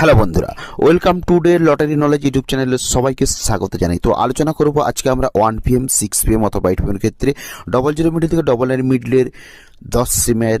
Hello বন্ধুরা, welcome to day lottery knowledge YouTube চ্যানেলে সবাইকে স্বাগত জানাই। তো আলোচনা করব আজকে আমরা ওয়ান পিএম সিক্স পিএম অথবা এইট পিএম ক্ষেত্রে। ডবল জিরো মিডিল থেকে ডবল নাইন মিডলের দশ সিমের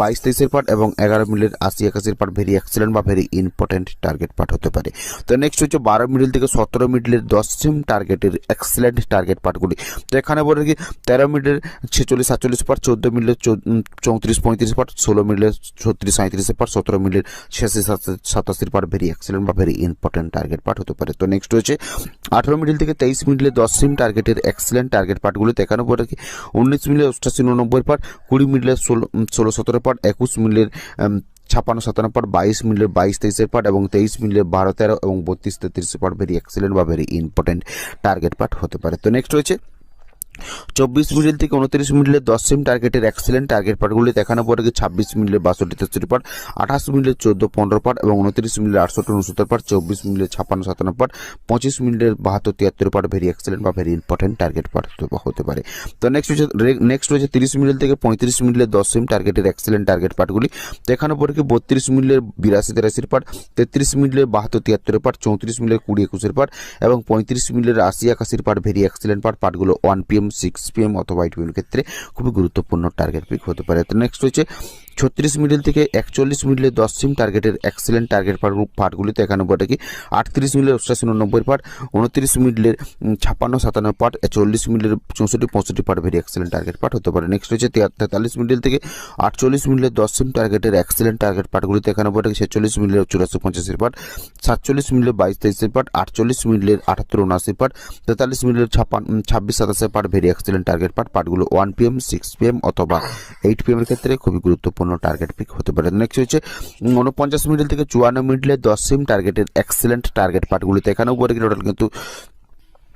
বাইশ তেইশের পার্ট এবং এগারো মিডলের আশি একাশির পার্ট ভেরি এক্সেলেন্ট বা ভেরি ইম্পর্টেন্ট টার্গেট পার্ট হতে পারে। তো নেক্সট হচ্ছে বারো মিডিল থেকে সতেরো মিডিলের দশ সিম টার্গেটের এক্সেলেন্ট টার্গেট পার্টগুলি তো এখানে বলে কি তেরো মিডলের ছেচল্লিশ, সাতচল্লিশ পার্ট চোদ্দ মিডলের চৌত্রিশ, পঁয়ত্রিশ পার্ট ষোলো মিডলের ছত্রিশ সাঁত্রিশের পার্ট সতেরো মিডলের ছিয়াশি সাতাশির পার্ট ভেরি এক্সেলেন্ট বা ভেরি ইম্পর্টেন্ট টার্গেট পার্ট হতে পারে। তো নেক্সট হচ্ছে আঠেরো মিডিল থেকে তেইশ মিডলে দশ সিম টার্গেটের এক্সেলেন্ট টার্গেট পার্টগুলিতে এখানে পরে কি উনিশ মিডলে অষ্টাশি, উননব্বই পার্ট কুড়ি মিডলে ষোলো ষোলো, সতেরো পার্ট একুশ মিলের ছাপ্পান্ন সাতান্ন পর বাইশ মিলের বাইশ তেইশের পার্ট এবং তেইশ মিলের বারো তেরো এবং বত্রিশ তেত্রিশের পার্ট ভেরি এক্সেলেন্ট বা ভেরি ইম্পর্টেন্ট টার্গেট পার্ট হতে পারে। তো নেক্সট রয়েছে চব্বিশ মিডিল থেকে উনত্রিশ মিডলের দশ সেম টার্গেটের এক্সেলেন্ট টার্গেট পার্টগুলি দেখানো পরে ছাব্বিশ মিডলের বাষট্টি তেষট্টি পার্ট আঠাশ মিডলের চোদ্দ পনেরো পার্ট এবং উনত্রিশ মিডলের আটষট্টি উনসত্তর পার্ট চব্বিশ মিডলের ছাপ্পান্ন সাতান্ন পার্ট পঁচিশ মিডলের বাহাত্তর তিয়াত্তর পার্ট ভেরি এক্সেলেন্ট বা ভেরি ইম্পর্টেন্ট টার্গেট পার্ট হতে পারে। তো নেক্সট হচ্ছে নেক্সট রয়েছে তিরিশ মিডল থেকে পঁয়ত্রিশ মিডলের দশ সেম টার্গেটের এক্সেলেন্ট টার্গেট পার্টগুলি দেখানো পরে বত্রিশ মিডলের বিরাশি তেরাশির পার্ট তেত্রিশ মিডলের বাহাত্তর তিয়াত্তরের পার্ট চৌত্রিশ মিডলের কুড়ি একুশের পার্ট এবং পঁয়ত্রিশ মিডলের আশি একাশির পার্ট ভেরি এক্সেলেন্ট পার্ট পার্টগুলো ওয়ান পিএম সিক্স পিএম অথবা এইট পিএম ক্ষেত্রে খুবই গুরুত্বপূর্ণ টার্গেট পিক হতে পারে। তো নেক্সট হচ্ছে ছত্রিশ মিডল থেকে একচল্লিশ মিডলে দশ সিম টার্গেটের এক্সেলেন্ট টার্গেট পার্ট পার্টগুলিতে এখানে বটে কি? আটত্রিশ মিডলের অষ্টাশি উননব্বই পার্ট, উনত্রিশ মিডলের ছাপ্পান্ন সাতান্ন পার্ট চল্লিশ মিডলের চৌষট্টি পঁয়ষট্টি part very excellent target part হতে পারে। নেক্সট হচ্ছে তেতাল্লিশ মিডল থেকে আটচল্লিশ মিডলের দশ সিম টার্গেটের এক্সেলেন্ট টার্গেট পার্টগুলিতে এখানে বটে কি? ছেচল্লিশ মিডলের চুরাশি পঞ্চাশের পার্ট, সাতচল্লিশ মিডলের বাইশ তেইশের পার্ট, আটচল্লিশ মিডলের আটাত্তর উনআশি পার্ট, তেতাল্লিশ মিডলের ছাপ্পান্ন ছাব্বিশ সাতাশের part very excellent target part পার্টগুলো ওয়ান পিএম সিক্স পিএম অথবা এইট পিএম এর ক্ষেত্রে খুবই গুরুত্বপূর্ণ। টার্গেট পিক হতে পারে। নেক্সট হচ্ছে উনপঞ্চাশ মিডিল থেকে চুয়ান্ন মিডলে দশ সিম টার্গেটের এক্সেলেন্ট টার্গেট পার্টগুলিতে এখানেও টোটাল কিন্তু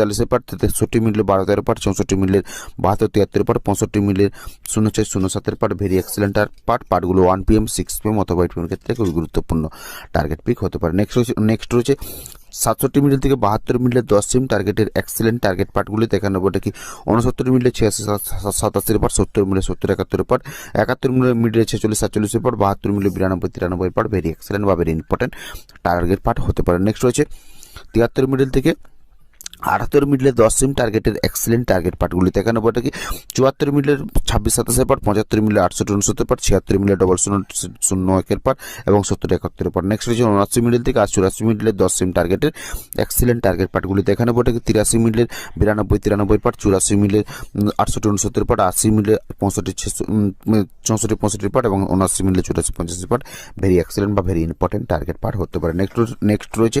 তেতাল্লিশের পার্ট তেষট্টি মিনিটে বারো তেরো পার্ট চৌষট্টি মিনিটের বাহাত্তর তিয়াত্তর পার্ট পঁয়ষট্টি মিনিটের শূন্য ছয় শূন্য সাতের পার্ট ভেরি এক্সেলেন্ট পার্ট পার্টগুলো ওয়ান পিএম সিক্স পিএম অথবা এইট পিএম ক্ষেত্রে খুবই গুরুত্বপূর্ণ টার্গেট পিক হতে পারে। নেক্সট নেক্সট রয়েছে সাতষট্টি মিনিট থেকে বাহাত্তর মিনিটের দশ সিম টার্গেটের এক্সেলেন্ট টার্গেট পার্টগুলিতে এখানে বলে কি? উনসত্তর মিনিটে ছিয়াশি সাতাশির পার্ট সত্তর মিনিটে সত্তর একাত্তর পার্ট একাত্তর মিনিট মিনিটে ছেচল্লিশ, সাতচল্লিশের পার্ট বাহাত্তর মিনিটে বিরানব্বই তিরানব্বই পার্ট ভেরি এক্সেলেন্ট বা ভেরি ইম্পর্টেন্ট টার্গেট পার্ট হতে পারে। নেক্সট রয়েছে, তিয়াত্তর মিনিট থেকে আটাত্তর মিডলে দশ সিম টার্গেটের এক্সেলেন্ট টার্গেট পার্টগুলিতে এখানে বটে কি? চুয়াত্তর মিডলের ছাব্বিশ সাতাশের পার্ট পঁচাত্তর মিলে আটষট্টি উনসত্তর পার্ট ছিয়াত্তর মিলে ডবল শূন্য শূন্য একের পার্ট এবং সত্তর একাত্তর পার্ট নেক্সট রয়েছে উনআশি মিডল থেকে আর চুরাশি মিডলের দশ সিম টার্গেটের এক্সেলেন্ট টার্গেট পার্টগুলিতে এখানে বটে কি? তিরাশি মিডলের বিরানব্বই, তিরানব্বই পার্ট চুরাশি মিলের আটষট্টি উনসত্তর পার্ট আশি মিলে পঁয়ষট্টি চৌষট্টি, পঁয়ষট্টি পার্ট এবং উনআশি মিলে চুরাশি পঞ্চাশি পার্ট ভেরি এক্সেলেন্ট বা ভেরি ইম্পর্টেন্ট টার্গেট পার্ট হতে পারে। নেক্সট নেক্সট রয়েছে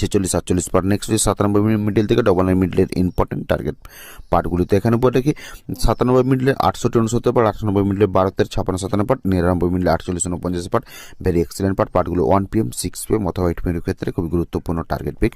ছেচল্লিশ, সাতচল্লিশ পার্ট নেক্সট হচ্ছে সাতানব্বই মিডিল থেকে ডবল নাইন মিডিলের ইম্পর্টেন্ট টার্গেট পার্টগুলিতে এখানে বলে কি সাতানব্বই মিডিলের আটষট্টি, উনসত্তর পার্ট আটানব্বই মিডিলের বারো, তেরো ছাপান্ন সাতান্ন পার্ট নিরানব্বই মিডিলের আটচল্লিশ উনপঞ্চাশ পার্ট ভেরি এক্সিলেন্ট পার্ট পার্টগুলো ওয়ান পিএম সিক্স পিএম অথবা এইট পিএম ক্ষেত্রে খুবই গুরুত্বপূর্ণ টার্গেট পিক